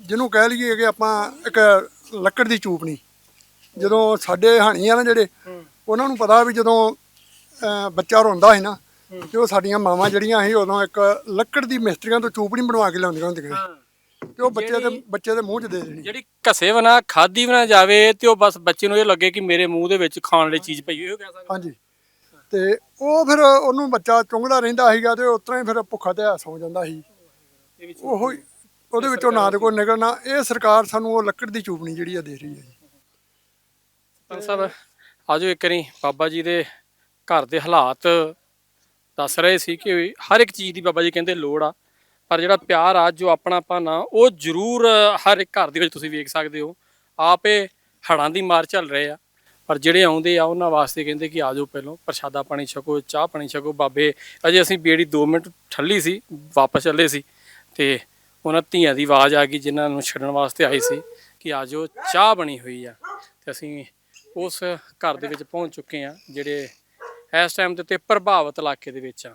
ਜਿਹਨੂੰ ਕਹਿ ਲਈਏ ਕਿ ਆਪਾਂ ਇੱਕ ਲੱਕੜ ਦੀ ਚੂਪਣੀ ਜਦੋਂ ਸਾਡੇ ਹਾਣੀ ਆ ਨਾ ਜਿਹੜੇ ਉਹਨਾਂ ਨੂੰ ਪਤਾ ਵੀ ਜਦੋਂ ਅਹ, ਬੱਚਾ ਰੋਂਦਾ ਸੀ ਨਾ ਤੇ ਉਹ ਸਾਡੀਆਂ ਮਾਵਾਂ ਜਿਹੜੀਆਂ ਸੀ ਉਦੋਂ ਇੱਕ ਲੱਕੜ ਦੀ ਮਿਸਤਰੀਆਂ ਤੋਂ ਚੂਪਣੀ ਬਣਵਾ ਕੇ ਲਿਆਉਂਦੀਆਂ ਹੁੰਦੀਆਂ ਸੀ। ਤੇ ਉਹ ਬੱਚੇ ਦੇ ਬੱਚੇ ਦੇ ਮੂੰਹ 'ਚ ਦੇ ਦੇਣੀ। ਜਿਹੜੀ ਘਸੇ ਬਣਾ ਖਾਦੀ ਬਣਾ ਜਾਵੇ ਤੇ ਉਹ ਬਸ ਬੱਚੇ ਨੂੰ ਇਹ ਲੱਗੇ ਕਿ ਮੇਰੇ ਮੂੰਹ ਦੇ ਵਿੱਚ ਖਾਣ ਲਈ ਚੀਜ਼ ਪਈ ਹੋਈ ਉਹ ਕਹਿ ਸਕਦਾ ਹਾਂਜੀ। ਤੇ ਉਹ ਫਿਰ ਉਹਨੂੰ ਬੱਚਾ ਚੁੰਗਦਾ ਰਹਿੰਦਾ ਸੀਗਾ ਤੇ ਉਸ ਤਰ੍ਹਾਂ ਹੀ ਫਿਰ ਭੁੱਖਾ ਤੇ ਸੌ ਜਾਂਦਾ ਸੀ। ਇਹ ਉਹੋ ਹੀ ਉਹਦੇ ਵਿੱਚੋਂ ਨਾ ਤੇ ਕੋਈ ਨਿਕਲਣਾ ਇਹ ਸਰਕਾਰ ਸਾਨੂੰ ਉਹ ਲੱਕੜ ਦੀ ਚੂਪਣੀ ਜਿਹੜੀ ਆ ਦੇ ਰਹੀ ਹੈ ਜੀ। ਪੰਜ ਸਾਹਿਬ ਆਜੋ ਇੱਕ ਵਾਰੀ ਬਾਬਾ ਜੀ ਦੇ ਘਰ ਦੇ ਹਾਲਾਤ ਦੱਸ ਰਹੇ ਸੀ ਕਿ ਹਰ ਇੱਕ ਚੀਜ਼ ਦੀ ਬਾਬਾ ਜੀ ਕਹਿੰਦੇ ਲੋੜ ਆ ਪਰ ਜਿਹੜਾ ਪਿਆਰ ਆ ਜੋ ਆਪਣਾਪਨ ਆ ਉਹ ਜ਼ਰੂਰ ਹਰ ਇੱਕ ਘਰ ਦੇ ਵਿੱਚ ਤੁਸੀਂ ਵੇਖ ਸਕਦੇ ਹੋ। ਆਪੇ ਹੜਾਂ ਦੀ ਮਾਰ ਚੱਲ ਰਹੇ ਆ ਪਰ ਜਿਹੜੇ ਆਉਂਦੇ ਆ ਉਹਨਾਂ ਵਾਸਤੇ ਕਹਿੰਦੇ ਕਿ ਆਜੋ ਪਹਿਲੋਂ ਪ੍ਰਸ਼ਾਦਾ ਪਾਣੀ ਛਕੋ ਚਾਹ ਪਾਣੀ ਛਕੋ। ਬਾਬੇ ਅਜੇ ਅਸੀਂ ਬੇੜੀ 2 ਮਿੰਟ ਠੱਲੀ ਸੀ ਵਾਪਸ ਚੱਲੇ ਸੀ ਤੇ ਉਹਨਾਂ ਧੀਆਂ ਦੀ ਆਵਾਜ਼ ਆ ਗਈ, ਜਿਨ੍ਹਾਂ ਨੂੰ ਛੱਡਣ ਵਾਸਤੇ ਆਏ ਸੀ ਕਿ ਆਜੋ ਚਾਹ ਬਣੀ ਹੋਈ ਆ। ਤੇ ਅਸੀਂ ਉਸ ਘਰ ਦੇ ਵਿੱਚ ਪਹੁੰਚ ਚੁੱਕੇ ਆ ਜਿਹੜੇ ਇਸ ਟਾਈਮ ਦੇ ਉੱਤੇ ਪ੍ਰਭਾਵਿਤ ਇਲਾਕੇ ਦੇ ਵਿੱਚ ਆ।